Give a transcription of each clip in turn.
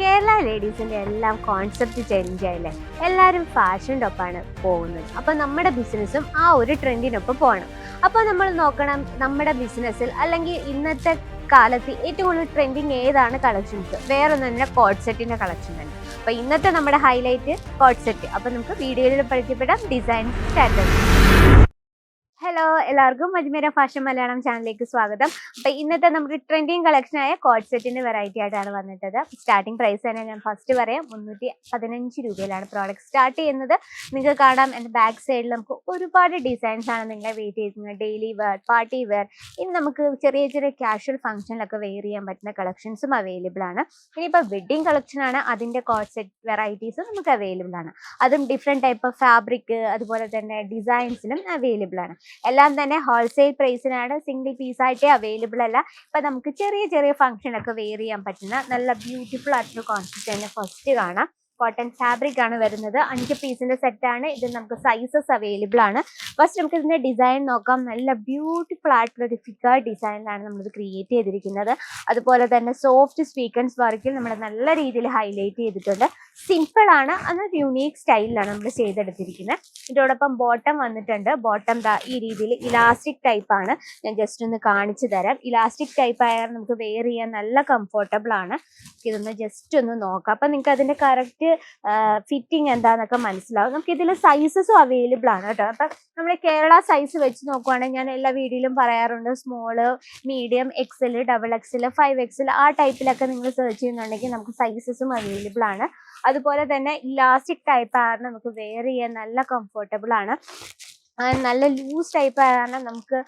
കേരള ലേഡീസിന്റെ എല്ലാം concept change ആയില്ലേ? എല്ലാവരും ഫാഷന്റെ ഒപ്പമാണ് പോകുന്നത്. അപ്പോൾ നമ്മുടെ ബിസിനസ്സും ആ ഒരു ട്രെൻഡിനൊപ്പം പോകണം അപ്പോൾ നമ്മൾ നോക്കണം നമ്മുടെ ബിസിനസ്സിൽ അല്ലെങ്കിൽ ഇന്നത്തെ കാലത്ത് ഏറ്റവും കൂടുതൽ ട്രെൻഡിങ് ഏതാണ് കളക്ഷൻസ് വേറെ ഒന്നും തന്നെ കോഡ് സെറ്റിന്റെ കളക്ഷൻ തന്നെ. അപ്പോൾ ഇന്നത്തെ നമ്മുടെ ഹൈലൈറ്റ് കോഡ് സെറ്റ് അപ്പോൾ നമുക്ക് വീഡിയോയിൽ പരിചയപ്പെടാം ഡിസൈൻസ് സ്റ്റാറ്റസ് ഹലോ എല്ലാവർക്കും അജ്മീര ഫാഷൻ മലയാളം ചാനലിലേക്ക് സ്വാഗതം. അപ്പൊ ഇന്നത്തെ നമുക്ക് ട്രെൻഡിങ് കളക്ഷൻ ആയ കോഡ് സെറ്റിന്റെ വെറൈറ്റി ആയിട്ടാണ് വന്നിട്ടത്. സ്റ്റാർട്ടിംഗ് പ്രൈസ് തന്നെ ഞാൻ ഫസ്റ്റ് പറയാം. മുന്നൂറ്റി പതിനഞ്ച് രൂപയിലാണ് പ്രോഡക്റ്റ് സ്റ്റാർട്ട് ചെയ്യുന്നത്. നിങ്ങൾക്ക് കാണാം എന്റെ ബാക്ക് സൈഡിൽ നമുക്ക് ഒരുപാട് ഡിസൈൻസ് ആണ് നിങ്ങളെ വെയിറ്റ് ചെയ്യുന്നത് ഡെയിലി വെയർ പാർട്ടി വെയർ ഇനി നമുക്ക് ചെറിയ ചെറിയ കാഷ്വൽ ഫംഗ്ഷനിലൊക്കെ വെയർ ചെയ്യാൻ പറ്റുന്ന കളക്ഷൻസും അവൈലബിൾ ആണ്. ഇനിയിപ്പോൾ വെഡിങ് കളക്ഷൻ ആണ്. അതിന്റെ കോഡ് സെറ്റ് വെറൈറ്റീസ് നമുക്ക് അവൈലബിൾ ആണ്. അതും ഡിഫറെന്റ് ടൈപ്പ് ഓഫ് ഫാബ്രിക് അതുപോലെ തന്നെ ഡിസൈൻസിലും അവൈലബിൾ ആണ്. എല്ലാം തന്നെ ഹോൾസെയിൽ പ്രൈസിനാണ് സിംഗിൾ പീസ് ആയിട്ടേ അവൈലബിൾ അല്ല. ഇപ്പൊ നമുക്ക് ചെറിയ ചെറിയ ഫംഗ്ഷൻ ഒക്കെ വെയർ ചെയ്യാൻ പറ്റുന്ന നല്ല ബ്യൂട്ടിഫുൾ ആയിട്ടുള്ള കോൺസെപ്റ്റ് തന്നെ ഫസ്റ്റ് കാണാം. കോട്ടൺ ഫാബ്രിക് ആണ് വരുന്നത്. അഞ്ച് പീസിന്റെ ആണ്. ഇത് നമുക്ക് സൈസസ് അവൈലബിൾ ആണ്. ഫസ്റ്റ് നമുക്ക് ഇതിന്റെ ഡിസൈൻ നോക്കാം. നല്ല ബ്യൂട്ടിഫുൾ ആയിട്ടുള്ള ഒരു ഫിഗർ ഡിസൈനിലാണ് നമ്മളിത് ക്രിയേറ്റ് ചെയ്തിരിക്കുന്നത്. അതുപോലെ തന്നെ സോഫ്റ്റ് സ്വീക്കൻസ് വർക്കിൽ നമ്മൾ നല്ല രീതിയിൽ ഹൈലൈറ്റ് ചെയ്തിട്ടുണ്ട്. സിമ്പിൾ ആണ്. അതൊരു യുണീക്ക് സ്റ്റൈലിലാണ് നമ്മൾ ചെയ്തെടുത്തിരിക്കുന്നത്. ഇതോടൊപ്പം ബോട്ടം വന്നിട്ടുണ്ട്. ബോട്ടം ഈ രീതിയിൽ ഇലാസ്റ്റിക് ടൈപ്പ് ആണ്. ഞാൻ ജസ്റ്റ് ഒന്ന് കാണിച്ചു തരാം. ഇലാസ്റ്റിക് ടൈപ്പ് ആയാൽ നമുക്ക് വെയർ ചെയ്യാൻ നല്ല കംഫർട്ടബിൾ ആണ്. ഇതൊന്ന് ജസ്റ്റ് ഒന്ന് നോക്കാം. അപ്പൊ നിങ്ങൾക്ക് അതിന്റെ കറക്റ്റ് ഫിറ്റിംഗ് എന്താന്നൊക്കെ മനസ്സിലാവും. നമുക്ക് ഇതിൽ സൈസസും അവൈലബിൾ ആണ് കേട്ടോ. അപ്പൊ നമ്മുടെ കേരള സൈസ് വെച്ച് നോക്കുവാണെങ്കിൽ ഞാൻ എല്ലാ വീഡിയോയിലും പറയാറുണ്ട്. Small medium XL double XL five XL ആ ടൈപ്പിലൊക്കെ നിങ്ങൾ സെർച്ച് ചെയ്യുന്നുണ്ടെങ്കിൽ നമുക്ക് സൈസസും അവൈലബിൾ ആണ്. അതുപോലെ തന്നെ ഇലാസ്റ്റിക് ടൈപ്പ് ആണ്. നമുക്ക് വെയർ ചെയ്യാൻ നല്ല കംഫർട്ടബിൾ ആണ്. നല്ല ലൂസ് ടൈപ്പ് കാരണം നമുക്ക്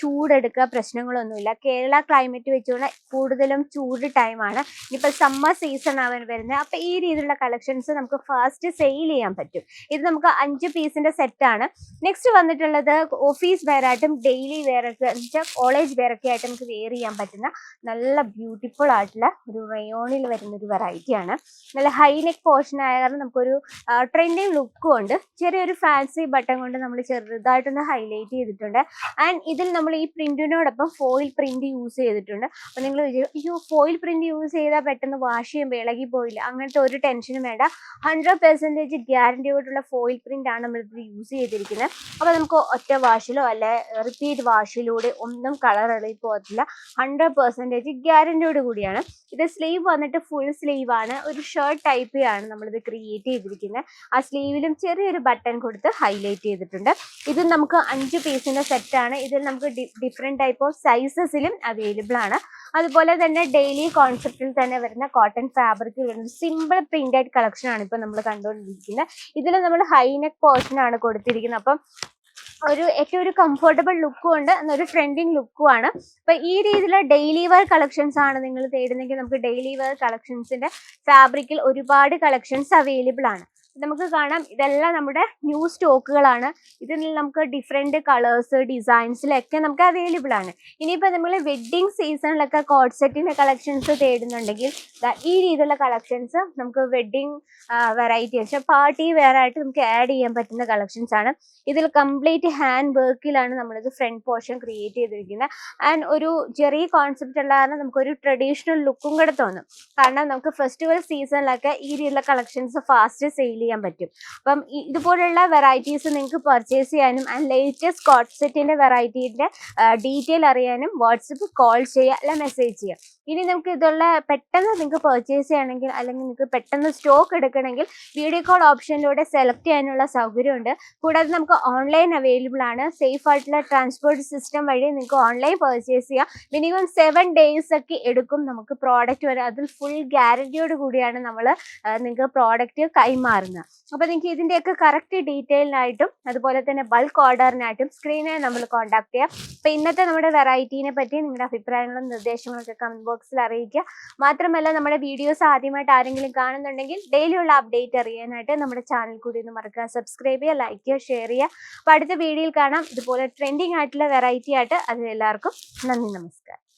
ചൂടെടുക്കുക പ്രശ്നങ്ങളൊന്നുമില്ല. കേരള ക്ലൈമറ്റ് വെച്ചുകൊണ്ട് കൂടുതലും ചൂട് ടൈമാണ് ഇനിയിപ്പോൾ സമ്മർ സീസൺ ആവാൻ വരുന്നത്. അപ്പോൾ ഈ രീതിയിലുള്ള കളക്ഷൻസ് നമുക്ക് ഫാസ്റ്റ് സെയിൽ ചെയ്യാൻ പറ്റും. ഇത് നമുക്ക് അഞ്ച് പീസിന്റെ സെറ്റാണ് നെക്സ്റ്റ് വന്നിട്ടുള്ളത് ഓഫീസ് വെയർ ആയിട്ടും ഡെയിലി വെയർ ഒക്കെ കോളേജ് വെയറൊക്കെ ആയിട്ട് നമുക്ക് വെയർ ചെയ്യാൻ പറ്റുന്ന നല്ല ബ്യൂട്ടിഫുൾ ആയിട്ടുള്ള ഒരു റയോണിൽ വരുന്ന ഒരു വെറൈറ്റിയാണ് നല്ല ഹൈ നെക്ക് പോർഷൻ ആയ കാരണം നമുക്കൊരു ട്രെൻഡിങ് ലുക്കും ഉണ്ട്. ചെറിയൊരു ഫാൻസി ബട്ടൺ കൊണ്ട് നമ്മൾ ചെറുതായിട്ടൊന്ന് ഹൈലൈറ്റ് ചെയ്തിട്ടുണ്ട്. ആൻഡ് ഇതിൽ നമ്മൾ ഈ പ്രിന്റിനോടൊപ്പം ഫോയിൽ പ്രിന്റ് യൂസ് ചെയ്തിട്ടുണ്ട്. അപ്പോൾ നിങ്ങൾ അയ്യോ ഫോയിൽ പ്രിന്റ് യൂസ് ചെയ്താൽ പെട്ടെന്ന് വാഷ് ചെയ്യുമ്പോൾ ഇളകി പോയില്ല. അങ്ങനത്തെ ഒരു ടെൻഷനും വേണ്ട. ഹൺഡ്രഡ് പെർസെന്റേജ് ഗ്യാരണ്ടിയോടുള്ള ഫോയിൽ പ്രിന്റ് ആണ് നമ്മൾ യൂസ് ചെയ്തിരിക്കുന്നത് അപ്പോൾ നമുക്ക് ഒറ്റ വാഷിലോ അല്ലെ റിപ്പീറ്റ് വാഷിലൂടെ ഒന്നും കളർ ഇളകി പോകത്തില്ല. ഹൺഡ്രഡ് പെർസെന്റേജ് ഗ്യാരണ്ടിയോട് കൂടിയാണ്. ഇത് സ്ലീവ് വന്നിട്ട് ഫുൾ സ്ലീവ് ആണ്. ഒരു ഷർട്ട് ടൈപ്പ് ആണ് നമ്മളിത് ക്രിയേറ്റ് ചെയ്തിരിക്കുന്നത് ആ സ്ലീവിലും ചെറിയൊരു ബട്ടൺ കൊടുത്ത് ഹൈലൈറ്റ് ചെയ്തിട്ടുണ്ട്. ഇത് നമുക്ക് അഞ്ച് പീസിന്റെ സെറ്റ് ആണ്. ഇതിൽ നമുക്ക് ഡിഫറെന്റ് ടൈപ്പ് ഓഫ് സൈസസിലും അവൈലബിൾ ആണ്. അതുപോലെ തന്നെ ഡെയിലി കോൺസെപ്റ്റിൽ തന്നെ വരുന്ന കോട്ടൺ ഫാബ്രിക്കിൽ വരുന്ന സിമ്പിൾ പ്രിന്റഡ് കളക്ഷൻ ആണ് ഇപ്പൊ നമ്മൾ കണ്ടുകൊണ്ടിരിക്കുന്നത്. ഇതിൽ നമ്മൾ ഹൈനെക്ക് പോർഷൻ ആണ് കൊടുത്തിരിക്കുന്നത്. അപ്പം ഒരു ഏറ്റവും ഒരു കംഫർട്ടബിൾ ലുക്കും ഉണ്ട് എന്നൊരു ട്രെൻഡിങ് ലുക്കും ആണ്. അപ്പൊ ഈ രീതിയിലുള്ള ഡെയിലി വെയർ കളക്ഷൻസ് ആണ് നിങ്ങൾ തേടുന്നെങ്കിൽ നമുക്ക് ഡെയിലി വെയർ കളക്ഷൻസിന്റെ ഫാബ്രിക്കിൽ ഒരുപാട് കളക്ഷൻസ് അവൈലബിൾ ആണ്. നമുക്ക് കാണാം. ഇതെല്ലാം നമ്മുടെ ന്യൂ സ്റ്റോക്കുകളാണ് ഇതിൽ നമുക്ക് ഡിഫറെന്റ് കളേഴ്സ് ഡിസൈൻസിലൊക്കെ നമുക്ക് അവൈലബിൾ ആണ്. ഇനിയിപ്പോൾ നമ്മൾ വെഡ്ഡിങ് സീസണിലൊക്കെ കോഡ് സെറ്റിന്റെ കളക്ഷൻസ് തേടുന്നുണ്ടെങ്കിൽ ഈ രീതിയിലുള്ള കളക്ഷൻസ് നമുക്ക് വെഡ്ഡിങ് വെറൈറ്റി വെച്ചാൽ പാർട്ടി വെയർ ആയിട്ട് നമുക്ക് ആഡ് ചെയ്യാൻ പറ്റുന്ന കളക്ഷൻസ് ആണ്. ഇതിൽ കംപ്ലീറ്റ് ഹാൻഡ് വർക്കിലാണ് നമ്മളിത് ഫ്രണ്ട് പോർഷൻ ക്രിയേറ്റ് ചെയ്തിരിക്കുന്നത് ആൻഡ് ഒരു ചെറിയ കോൺസെപ്റ്റ് ഉള്ള കാരണം നമുക്കൊരു ട്രഡീഷണൽ ലുക്കും കൂടെ തോന്നും. കാരണം നമുക്ക് ഫെസ്റ്റിവൽ സീസണിലൊക്കെ ഈ രീതിയിലുള്ള കളക്ഷൻസ് ഫാസ്റ്റ് സെയിൽ ചെയ്യാൻ പറ്റും. അപ്പം ഇതുപോലുള്ള വെറൈറ്റീസ് നിങ്ങൾക്ക് പർച്ചേസ് ചെയ്യാനും ആൻഡ് ലേറ്റസ്റ്റ് കോട്ട് സെറ്റിന്റെ വെറൈറ്റീന്റെ ഡീറ്റെയിൽ അറിയാനും വാട്സപ്പ് കോൾ ചെയ്യുക അല്ല മെസ്സേജ് ചെയ്യുക ഇനി നമുക്ക് ഇതുള്ള പെട്ടെന്ന് നിങ്ങൾക്ക് പർച്ചേസ് ചെയ്യണമെങ്കിൽ അല്ലെങ്കിൽ നിങ്ങൾക്ക് പെട്ടെന്ന് സ്റ്റോക്ക് എടുക്കണമെങ്കിൽ വീഡിയോ കോൾ ഓപ്ഷനിലൂടെ സെലക്ട് ചെയ്യാനുള്ള സൗകര്യമുണ്ട്. കൂടാതെ നമുക്ക് ഓൺലൈൻ അവൈലബിൾ ആണ്. സേഫ് ആയിട്ടുള്ള ട്രാൻസ്പോർട്ട് സിസ്റ്റം വഴി നിങ്ങൾക്ക് ഓൺലൈൻ പർച്ചേസ് ചെയ്യാം. മിനിമം സെവൻ ഡേയ്സ് ഒക്കെ എടുക്കും നമുക്ക് പ്രോഡക്റ്റ് വരെ. അതിൽ ഫുൾ ഗ്യാരണ്ടിയോട് കൂടിയാണ് നമ്മൾ നിങ്ങൾക്ക് പ്രോഡക്റ്റ് കൈമാറുന്നത്. അപ്പോൾ നിങ്ങൾക്ക് ഇതിന്റെയൊക്കെ കറക്റ്റ് ഡീറ്റെയിലിനായിട്ടും അതുപോലെ തന്നെ ബൾക്ക് ഓർഡറിനായിട്ടും സ്ക്രീനെ നമ്മൾ കോൺടാക്ട് ചെയ്യാം. അപ്പോൾ ഇന്നത്തെ നമ്മുടെ വെറൈറ്റീനെ പറ്റി നിങ്ങളുടെ അഭിപ്രായങ്ങളും നിർദ്ദേശങ്ങളൊക്കെ കമന്റ് ബോക്സിൽ അറിയിക്കുക. മാത്രമല്ല നമ്മുടെ വീഡിയോസ് ആദ്യമായിട്ട് ആരെങ്കിലും കാണുന്നുണ്ടെങ്കിൽ ഡെയിലി ഉള്ള അപ്ഡേറ്റ് അറിയാനായിട്ട് നമ്മുടെ ചാനൽ കൂടി ഒന്ന് മറക്കുക. സബ്സ്ക്രൈബ് ചെയ്യുക ലൈക്ക് ചെയ്യുക ഷെയർ ചെയ്യുക. അപ്പോൾ അടുത്ത വീഡിയോയിൽ കാണാം. ഇതുപോലെ ട്രെൻഡിങ് ആയിട്ടുള്ള വെറൈറ്റി ആയിട്ട്. അത് എല്ലാവർക്കും നന്ദി നമസ്കാരം.